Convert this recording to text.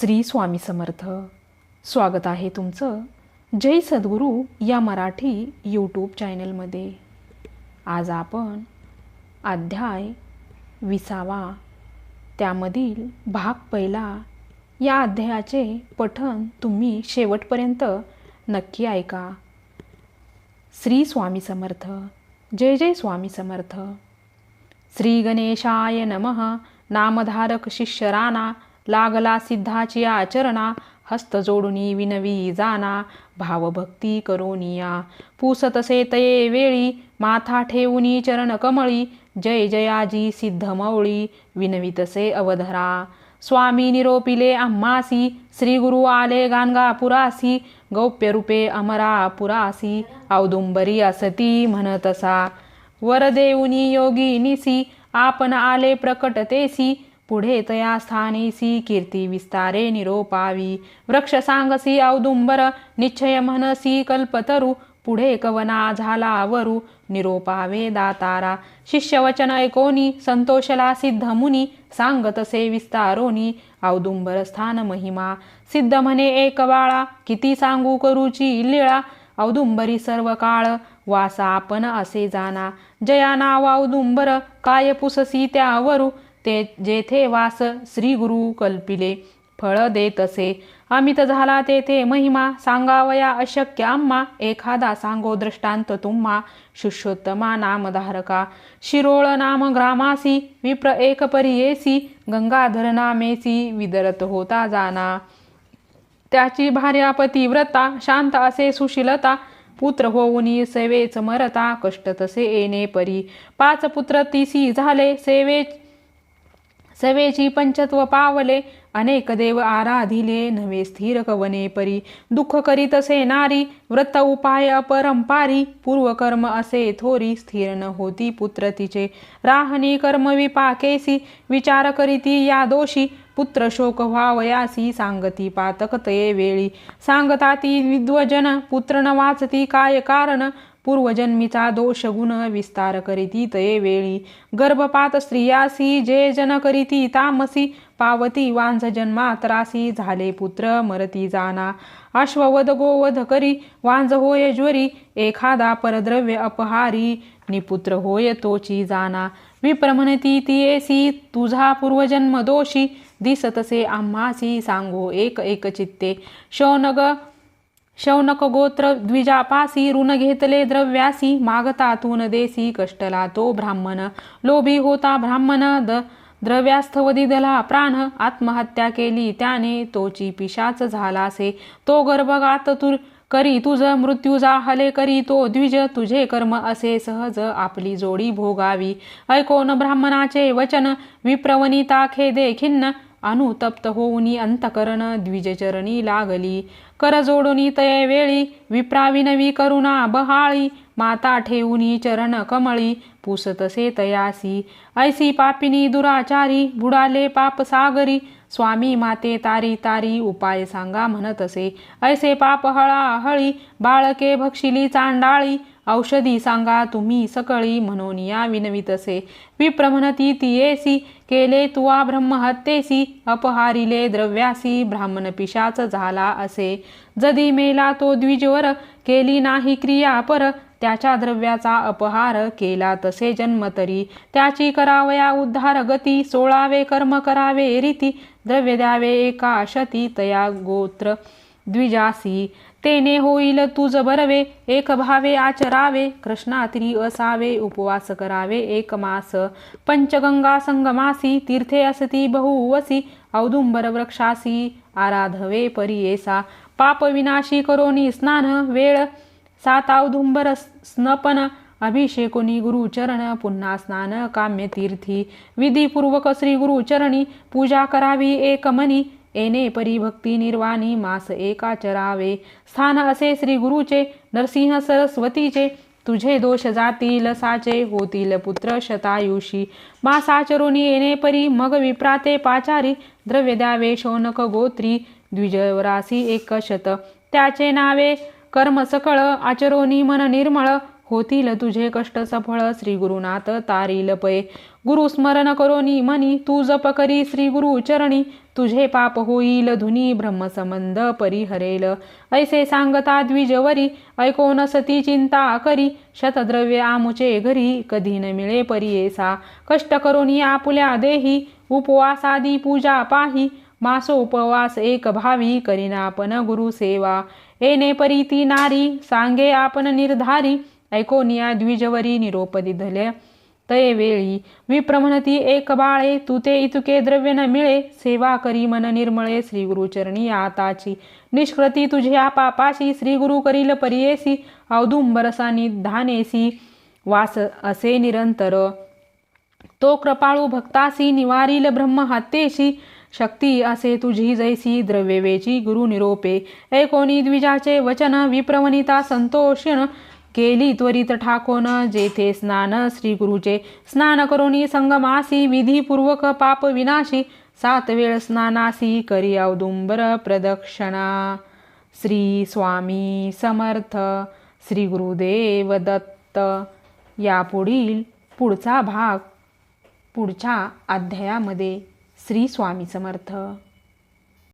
श्री स्वामी समर्थ. स्वागत आहे तुमचं जय सद्गुरू या मराठी यूट्यूब चॅनलमध्ये आज आपण अध्याय विसावा. त्यामधील भाग पहिला या अध्यायाचे पठण तुम्ही शेवटपर्यंत नक्की ऐका. श्री स्वामी समर्थ. जय जय स्वामी समर्थ. श्री गणेशाय नमः. नामधारक शिष्य राणा लागला सिद्धाची आचरणा हस्त जोडुनी विनवी जाना भावभक्ती करोनिया पुसतसे तये वेळी माथा ठेवुनी चरण कमळी जय जयाजी सिद्ध मौळी विनवितसे अवधरा. स्वामी निरोपिले आम्हासी श्री गुरु आले गाणगापुरासी गौप्य रूपे अमरा पुरासी औदुंबरी असती म्हणतसा. वरदेऊनी योगी निसी आपण आले प्रकटतेसी पुढे तया स्थानेसी कीर्ती विस्तारे निरोपावी। वृक्ष सांगसी औदुंबर निश्चय मनसी कल्पतरू। पुढे कवना झाला वरू निरोपावे दातारा। शिष्यवचन ऐकोनी संतोषला सिद्ध मुनी। सांगतसे विस्तारोनी औदुंबर स्थान महिमा। सिद्ध म्हणे एक बाळा किती सांगू करूची लीळा। औदुंबरी सर्व काळ वासा आपण असे जाना। जया नाव औदुंबर काय पुससी त्यावरू। ते जेथे वास श्री गुरु कल्पिले फळ देतसे अमित झाला तेथे महिमा सांगावया अशक्य आम्हा एखादा सांगो दृष्टांत तुम्हा शिष्योत्तमा नामधारका. शिरोळ नाम ग्रामासी विप्र एक परियेसी गंगाधर नामेसी विदरत होता जाना. त्याची भार्या पतिव्रता शांत असे सुशीलता पुत्र होऊनी सेवेच मरता कष्ट तसे येणे परी. पाच पुत्र तिसी झाले सेवे सवेची पंचत्व पावले अनेक देव आराधिले नवे स्थिर कवने परी. दुःख करीतसे नारी व्रत उपाय अपरंपारी पूर्वकर्म असे थोरी स्थिर न होती पुत्र तिचे. राहणी कर्म विपाकेसी विचार करीती या दोषी. पुत्र शोक व्हावयासी सांगती पातक ते वेळी. सांगता ती विद्वजन पुत्र न वाचती काय कारण? पूर्वजन्मीचा दोष गुण विस्तार करीती तये वेळी. गर्भपात स्त्रियासी जे जन करीती तामसी पावती वांझ जन्मात रासी झाले पुत्र मरती जाना. अश्ववध गोवध करी वांझ होय ज्वरी एखादा परद्रव्य अपहारी निपुत्र होय तोची जाना. विप्रमणती तियेसी तुझा पूर्वजन्म दोषी दिसतसे आम्हासी सांगो एक एक चित्ते. शौनग शौनक गोत्र द्विजापासी ऋण घेतले द्रव्यासी मागतातून देसी कष्टला तो ब्राह्मण लोभी होता ब्राह्मण द द्रव्यास्थव दिदला प्राण आत्महत्या केली त्याने तोची पिशाच झालासे तो गर्भगात तुर करी तुझ मृत्यू जाहले करी तो द्विज तुझे कर्म असे सहज आपली जोडी भोगावी ऐकोन ब्राह्मणाचे वचन विप्रवनिता खेदे खिन्न अनुतप्त होऊनी अंतकरण द्विजचरणी लागली कर जोडुनी तये वेळी विप्राविनवी करुणा बहाळी माता ठेवुनी चरण कमळी पुसतसे तयासी ऐसी पापिनी दुराचारी बुडाले पाप सागरी स्वामी माते तारी तारी उपाय सांगा म्हणतसे ऐसे पाप हळा हळी बाळके भक्षिली चांडाळी औषधी सांगा तुम्ही सकळी म्हणून या विनवितसे. विप्र म्हणती तियेसी केले तुवा ब्रह्महत्येसी अपहारिले द्रव्यासी ब्राह्मण पिशाच झाला असे. जदी मेला तो द्विजवर केली नाही क्रिया पर त्याच्या द्रव्याचा अपहार केला तसे जन्मतरी त्याची करावया उद्धार गती सोळावे कर्म करावे रीती द्रव्य द्यावे एका शती तया गोत्र द्विजासी. तेने होईल तुझ बरवे एक भावे आचरावे कृष्णात्री असावे उपवास करावे एक मास. पंचगंगा संगमासी तीर्थे असती बहुवसी औदुंबर वृक्षासी आराधवे परियेसा. पाप विनाशी करोनी स्नान वेळ. सात औदुंबर स्नपन अभिषेकोनी गुरुचरण पुन्हा स्नान काम्य तीर्थी विधीपूर्वक श्री गुरुचरणी पूजा करावी एक मनी. येणे परिभक्ती निर्वाणी मास एका चरावे। स्थान असे श्री गुरुचे नरसिंह सरस्वतीचे। तुझे दोष जातील साचे होतील पुत्र शतायुषी। मासाचरोनी येणे परी मग विप्राते पाचारी। द्रव्य द्यावे शौनक गोत्री द्विजवरासी एक शत त्याचे नावे कर्म सकळ आचरोनी मन निर्मळ। होतील तुझे कष्ट सफळ श्री गुरुनाथ तारील पये गुरु स्मरण करोनी मनी तू जप करी श्री गुरु चरणी तुझे पाप होईल धुनी ब्रह्मसंबंध परिहरेल. ऐसे सांगता द्विजवरी ऐकोन सती चिंता करी शतद्रव्य आमुचे घरी कधी न मिळे परियेसा. कष्ट करोनी आपुल्या देही उपवासादी पूजा पाही मासो उपवास एक भावी करीना आपण गुरु सेवा. येणे परीती नारी सांगे आपण निर्धारी ऐकोनिया द्विजवरी निरोप दिधल्या तये वेळी विप्रमणती एक बाळे तुते इतुके द्रव्य न मिळे सेवा करी मन निर्मळे श्री गुरुचरणी आताची. निष्कृती तुझ्या पापाशी श्री गुरु करील परियेसी औदुंबरसा निधानेसी वास असे निरंतर. तो कृपाळू भक्तासी निवारील ब्रह्म हत्येशी शक्ती असे तुझी जैसी द्रव्यवेची गुरु निरोपे. ऐकोनी द्विजाचे वचन विप्रवणिता संतोषण केली त्वरित ठाकोन जेथे स्नान श्री गुरुचे स्नान करुणी संगमासी विधीपूर्वक पाप विनाशी सात वेळ स्नानासी करी औदुंबर प्रदक्षिणा। श्री स्वामी समर्थ श्री गुरुदेव दत्त यापुढील पुढचा भाग पुढच्या अध्यायामध्ये श्री स्वामी समर्थ।